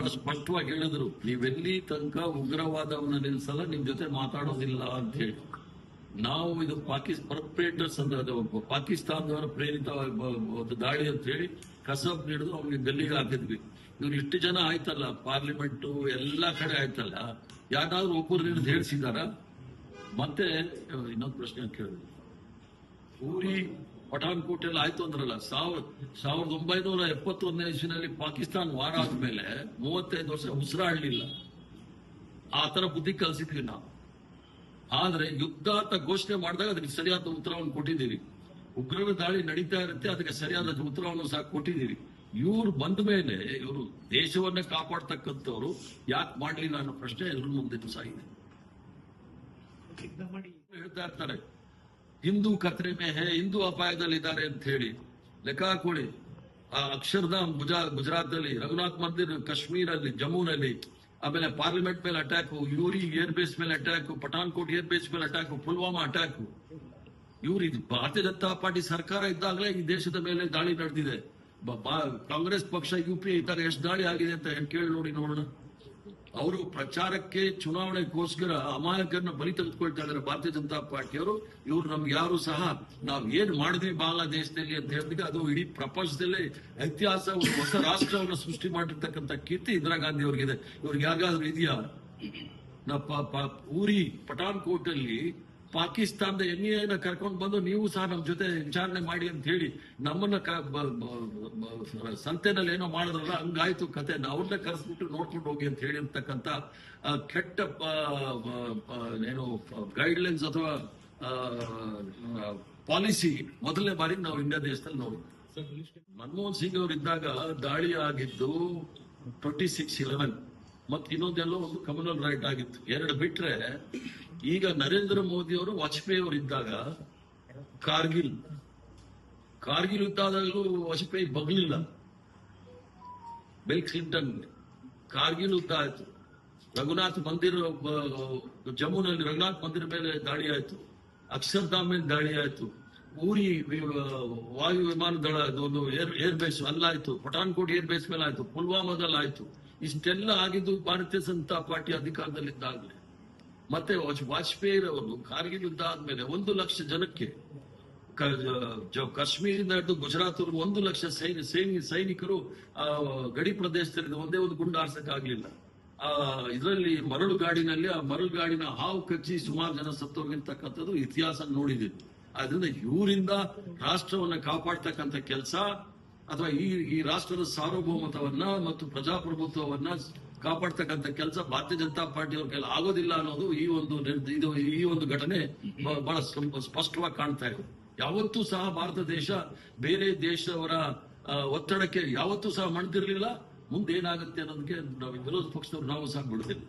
ಬಹಳ ಸ್ಪಷ್ಟವಾಗಿ ಹೇಳಿದ್ರು, ನೀವೆಲ್ಲಿ ತನಕ ಉಗ್ರವಾದವನ್ನ ನಿಲ್ಸಲ್ಲ ನಿಮ್ ಜೊತೆ ಮಾತಾಡೋದಿಲ್ಲ ಅಂತ ಹೇಳಿ. ನಾವು ಇದು ಪಾಕಿಸ್ ಪರ್ಪರೇಟರ್ಸ್ ಅಂದ್ರೆ ಅದು ಪಾಕಿಸ್ತಾನದವರ ಪ್ರೇರಿತ ದಾಳಿ ಅಂತ ಹೇಳಿ ಕಸಬ್ ಹಿಡಿದು ಅವ್ನಿಗೆ ಗಲ್ಲಿಗೆ ಹಾಕಿದ್ವಿ. ಇವ್ರು ಇಷ್ಟು ಜನ ಆಯ್ತಲ್ಲ, ಪಾರ್ಲಿಮೆಂಟ್ ಎಲ್ಲಾ ಕಡೆ ಆಯ್ತಲ್ಲ ಯಾರಾದ್ರೂ ಒಬ್ಬರು ಹಿಡಿದು ಹೇಳ್ಸಿದಾರ? ಮತ್ತೆ, ಇನ್ನೊಂದು ಪ್ರಶ್ನೆ ಕೇಳಿದ್ರು. ಊರಿ ಪಠಾನ್ಕೋಟ್ ಎಲ್ಲ ಆಯ್ತು ಅಂದ್ರಲ್ಲ ಸಾವಿರ ಸಾವಿರದ ಒಂಬೈನೂರ ಎಪ್ಪತ್ತೊಂದನೇ ಇಸ್ವಿನಲ್ಲಿ ಪಾಕಿಸ್ತಾನ ವಾರ ಆದ್ಮೇಲೆ ಮೂವತ್ತೈದು ವರ್ಷ ಉಸಿರಾಡ್ಲಿಲ್ಲ ಆ ತರ ಬುದ್ಧಿ ಕಲಿಸಿದ್ವಿ ನಾವು. ಆದ್ರೆ ಯುದ್ಧ ಅಂತ ಘೋಷಣೆ ಮಾಡಿದಾಗ ಅದಕ್ಕೆ ಸರಿಯಾದ ಉತ್ತರವನ್ನು ಕೊಟ್ಟಿದ್ದೀವಿ. ಉಗ್ರರ ದಾಳಿ ನಡೀತಾ ಇರುತ್ತೆ ಅದಕ್ಕೆ ಸರಿಯಾದ ಉತ್ತರವನ್ನು ಸಹ ಕೊಟ್ಟಿದ್ದೀವಿ. ಇವ್ರು ಬಂದ ಮೇಲೆ ಇವರು ದೇಶವನ್ನ ಕಾಪಾಡ್ತಕ್ಕಂಥವ್ರು ಯಾಕೆ ಮಾಡ್ಲಿಲ್ಲ ಅನ್ನೋ ಪ್ರಶ್ನೆ ಎಲ್ರ ಮುಂದೆ ಸಹ ಇದೆ. ಹೇಳ್ತಾ ಇರ್ತಾರೆ. ಹಿಂದೂ ಕತ್ರಿ ಮೇ ಹೇ, ಹಿಂದೂ ಅಪಾಯದಲ್ಲಿದ್ದಾರೆ ಅಂತ ಹೇಳಿ ಲೆಕ್ಕ ಹಾಕೊಳ್ಳಿ. ಆ ಅಕ್ಷರಧಾಮ್ ಗುಜಾ ಗುಜರಾತ್ ಅಲ್ಲಿ ರಘುನಾಥ್ ಮಂದಿರ್ ಕಾಶ್ಮೀರಲ್ಲಿ, ಜಮ್ಮುನಲ್ಲಿ, ಆಮೇಲೆ ಪಾರ್ಲಿಮೆಂಟ್ ಮೇಲೆ ಅಟ್ಯಾಕ್ ಯೂರಿ ಏರ್ ಬೇಸ್ ಮೇಲೆ ಅಟ್ಯಾಕ್ ಪಠಾನ್ಕೋಟ್ ಏರ್ ಬೇಸ್ ಮೇಲೆ ಅಟ್ಯಾಕ್ ಪುಲ್ವಾಮಾ ಅಟ್ಯಾಕ್ ಇವ್ರು ಇದು ಭಾರತೀಯ ಜನತಾ ಪಾರ್ಟಿ ಸರ್ಕಾರ ಇದ್ದಾಗಲೇ ಈ ದೇಶದ ಮೇಲೆ ದಾಳಿ ನಡೆದಿದೆ. ಕಾಂಗ್ರೆಸ್ ಪಕ್ಷ, ಯು ಪಿ ತರ ಎಷ್ಟು ದಾಳಿ ಆಗಿದೆ ಅಂತ ಕೇಳಿ ನೋಡಿ ನೋಡೋಣ. ಅವರು ಪ್ರಚಾರಕ್ಕೆ ಚುನಾವಣೆಗೋಸ್ಕರ ಅಮಾಯಕರನ್ನ ಬಲಿ ತೆಗೆದುಕೊಳ್ತಾ ಇದ್ದಾರೆ ಭಾರತೀಯ ಜನತಾ ಪಾರ್ಟಿಯವರು. ಇವರು ನಮ್ಗೆ ಯಾರು ಸಹ ನಾವ್ ಏನ್ ಮಾಡಿದ್ವಿ ಬಾಂಗ್ಲಾದೇಶದಲ್ಲಿ ಅಂತ ಹೇಳಿದ್ರೆ ಅದು ಇಡೀ ಪ್ರಪಂಚದಲ್ಲೇ ಇತಿಹಾಸ ಹೊಸ ರಾಷ್ಟ್ರವನ್ನು ಸೃಷ್ಟಿ ಮಾಡಿರ್ತಕ್ಕಂಥ ಕೀರ್ತಿ ಇಂದಿರಾ ಗಾಂಧಿ ಅವ್ರಿಗಿದೆ. ಇವ್ರಿಗೆ ಯಾರಿಗಾದ್ರೂ ಇದೆಯಾ? ನಾ ಪ- ಪ- ಊರಿ ಪಠಾನ್ಕೋಟ್ ಅಲ್ಲಿ ಪಾಕಿಸ್ತಾನದ ನ ಕರ್ಕೊಂಡು ಬಂದು ನೀವು ಸಹ ನಮ್ಮ ಜೊತೆ ವಿಚಾರಣೆ ಮಾಡಿ ಅಂತ ಹೇಳಿ ನಮ್ಮನ್ನ ಸಂತೆನಲ್ಲಿ ಏನೋ ಮಾಡಿದ್ರಲ್ಲ, ಹಂಗಾಯ್ತು ಕತೆ. ಅವ್ರನ್ನ ಕರೆಸ್ಬಿಟ್ಟು ನೋಡ್ಕೊಂಡು ಹೋಗಿ ಅಂತ ಹೇಳಿರ್ತಕ್ಕಂಥ ಅಂತಕ್ಕಂತ ಕೆಟ್ಟ ಏನು ಗೈಡ್ ಲೈನ್ಸ್ ಅಥವಾ ಪಾಲಿಸಿ ಮೊದಲನೇ ಬಾರಿ ನಾವು ಇಂಡಿಯಾ ದೇಶದಲ್ಲಿ ಸರ್ ಮನಮೋಹನ್ ಸಿಂಗ್ ಅವರು ಇದ್ದಾಗ ದಾಳಿ ಆಗಿದ್ದು ಟ್ವೆಂಟಿ ಸಿಕ್ಸ್ ಇಲೆವೆನ್ ಮತ್ತೆ ಇನ್ನೊಂದೆಲ್ಲೋ ಒಂದು ಕಮ್ಯುನಲ್ ರೈಟ್ ಆಗಿತ್ತು. ಎರಡು ಬಿಟ್ರೆ ಈಗ ನರೇಂದ್ರ ಮೋದಿ ಅವರು ವಾಜಪೇಯಿ ಅವರು ಇದ್ದಾಗ ಕಾರ್ಗಿಲ್ ಕಾರ್ಗಿಲ್ ಯುದ್ಧ ಆದಾಗಲೂ ವಾಜಪೇಯಿ ಬಗ್ಲಿಲ್ಲ. ಬಿಲ್ ಕ್ಲಿಂಟನ್ ಕಾರ್ಗಿಲ್ ಯುದ್ಧ ಆಯ್ತು. ರಘುನಾಥ್ ಮಂದಿರ್, ಜಮ್ಮುನಲ್ಲಿ ರಘುನಾಥ್ ಮಂದಿರ ಮೇಲೆ ದಾಳಿ ಆಯ್ತು. ಅಕ್ಷರ್ಧಾಮ್ ಮೇಲೆ ದಾಳಿ ಆಯ್ತು. ಊರಿ ವಾಯು ವಿಮಾನ ದಳ ಒಂದು ಏರ್ ಏರ್ ಬೇಸ್ ಅಲ್ಲಾಯ್ತು. ಪಠಾನ್ಕೋಟ್ ಏರ್ ಬೇಸ್ ಮೇಲೆ ಆಯ್ತು ಪುಲ್ವಾಮಾದಲ್ಲಿ ಆಯ್ತು ಇಷ್ಟೆಲ್ಲ ಆಗಿದ್ದು ಭಾರತೀಯ ಜನತಾ ಪಾರ್ಟಿ ಅಧಿಕಾರದಲ್ಲಿದ್ದಾಗಲೇ. ಮತ್ತೆ ವಾಚ್ ವಾಜಪೇಯಿ ಅವರು ಕಾರ್ಗಿಲ್ ಯುದ್ಧ ಆದ್ಮೇಲೆ ಒಂದು ಲಕ್ಷ ಜನಕ್ಕೆ ಕ- ಜ- ಕಾಶ್ಮೀರದಿಂದ ಹಿಡಿದು ಗುಜರಾತ್ ಒಂದು ಲಕ್ಷ ಸೈನಿ ಸೈನಿ ಸೈನಿಕರು ಆ ಗಡಿ ಪ್ರದೇಶದಲ್ಲಿ ಒಂದೇ ಒಂದು ಗುಂಡು ಆಗ್ಲಿಲ್ಲ. ಆ, ಇದರಲ್ಲಿ ಮರಳು ಗಾಡಿನಲ್ಲಿ ಆ ಮರಳು ಗಾಡಿನ ಹಾವು ಕಚ್ಚಿ ಸುಮಾರು ಜನ ಸತ್ತೋಗಿರ್ತಕ್ಕಂಥದ್ದು ಇತಿಹಾಸ ನೋಡಿದೆ. ಆದ್ರಿಂದ ಇವರಿಂದ ರಾಷ್ಟ್ರವನ್ನ ಕಾಪಾಡ್ತಕ್ಕಂಥ ಕೆಲಸ, ಅಥವಾ ಈ ಈ ರಾಷ್ಟ್ರದ ಸಾರ್ವಭೌಮತವನ್ನ ಮತ್ತು ಪ್ರಜಾಪ್ರಭುತ್ವವನ್ನ ಕಾಪಾಡ್ತಕ್ಕಂಥ ಕೆಲಸ ಭಾರತೀಯ ಜನತಾ ಪಾರ್ಟಿ ಅವ್ರ ಕೈಲಿ ಆಗೋದಿಲ್ಲ ಅನ್ನೋದು ಈ ಒಂದು ಇದು ಈ ಒಂದು ಘಟನೆ ಬಹಳ ಸ್ಪ- ಸ್ಪಷ್ಟವಾಗಿ ಕಾಣ್ತಾ ಇದೆ ಯಾವತ್ತೂ ಸಹ ಭಾರತ ದೇಶ ಬೇರೆ ದೇಶದವರ ಒತ್ತಡಕ್ಕೆ ಯಾವತ್ತೂ ಸಹ ಮಣ್ತಿರ್ಲಿಲ್ಲ ಮುಂದೆ ಏನಾಗುತ್ತೆ ಅನ್ನೋದಕ್ಕೆ ವಿರೋಧ ಪಕ್ಷದವ್ರು ನಾವು ಸಹ ಬಿಡುದಿಲ್ಲ.